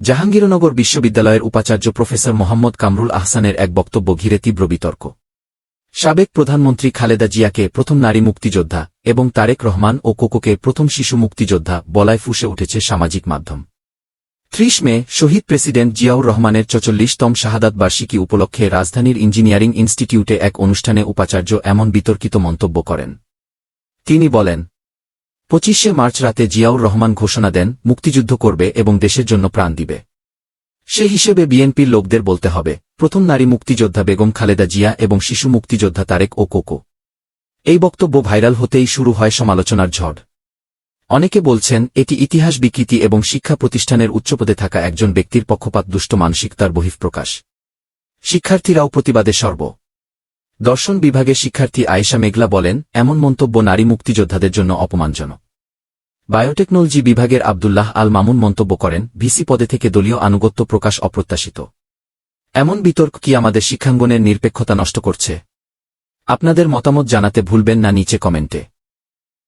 জাহাঙ্গীরনগর বিশ্ববিদ্যালয়ের উপাচার্য প্রফেসর মোহাম্মদ কামরুল আহসানের এক বক্তব্য ঘিরে তীব্র বিতর্ক। সাবেক প্রধানমন্ত্রী খালেদা জিয়াকে প্রথম নারী মুক্তিযোদ্ধা এবং তারেক রহমান ও কোকোকে প্রথম শিশু মুক্তিযোদ্ধা বলায় ফুসে উঠেছে সামাজিক মাধ্যম। ত্রিশ মে, শহীদ প্রেসিডেন্ট জিয়াউর রহমানের চচল্লিশতম শাহাদাত বার্ষিকী উপলক্ষে রাজধানীর ইঞ্জিনিয়ারিং ইনস্টিটিউটে এক অনুষ্ঠানে উপাচার্য এমন বিতর্কিত মন্তব্য করেন। তিনি বলেন পঁচিশে মার্চ রাতে জিয়াউর রহমান ঘোষণা দেন, মুক্তিযুদ্ধ করবে এবং দেশের জন্য প্রাণ দিবে। সে হিসেবে বিএনপির লোকদের বলতে হবে, প্রথম নারী মুক্তিযোদ্ধা বেগম খালেদা জিয়া এবং শিশু মুক্তিযোদ্ধা তারেক ও কোকো। এই বক্তব্য ভাইরাল হতেই শুরু হয় সমালোচনার ঝড়। অনেকে বলছেন, এটি ইতিহাস বিকৃতি এবং শিক্ষা প্রতিষ্ঠানের উচ্চপদে থাকা একজন ব্যক্তির পক্ষপাত দুষ্ট মানসিকতার বহিঃপ্রকাশ। শিক্ষার্থীরাও প্রতিবাদে সর্ব দর্শন বিভাগের শিক্ষার্থী আয়েশা মেঘলা বলেন, এমন মন্তব্য নারী মুক্তিযোদ্ধাদের জন্য অপমানজনক। বায়োটেকনোলজি বিভাগের আবদুল্লাহ আল মামুন মন্তব্য করেন, ভিসি পদে থেকে দলীয় আনুগত্য প্রকাশ অপ্রত্যাশিত। এমন বিতর্ক কি আমাদের শিক্ষাঙ্গনের নিরপেক্ষতা নষ্ট করছে? আপনাদের মতামত জানাতে ভুলবেন না নিচে কমেন্টে।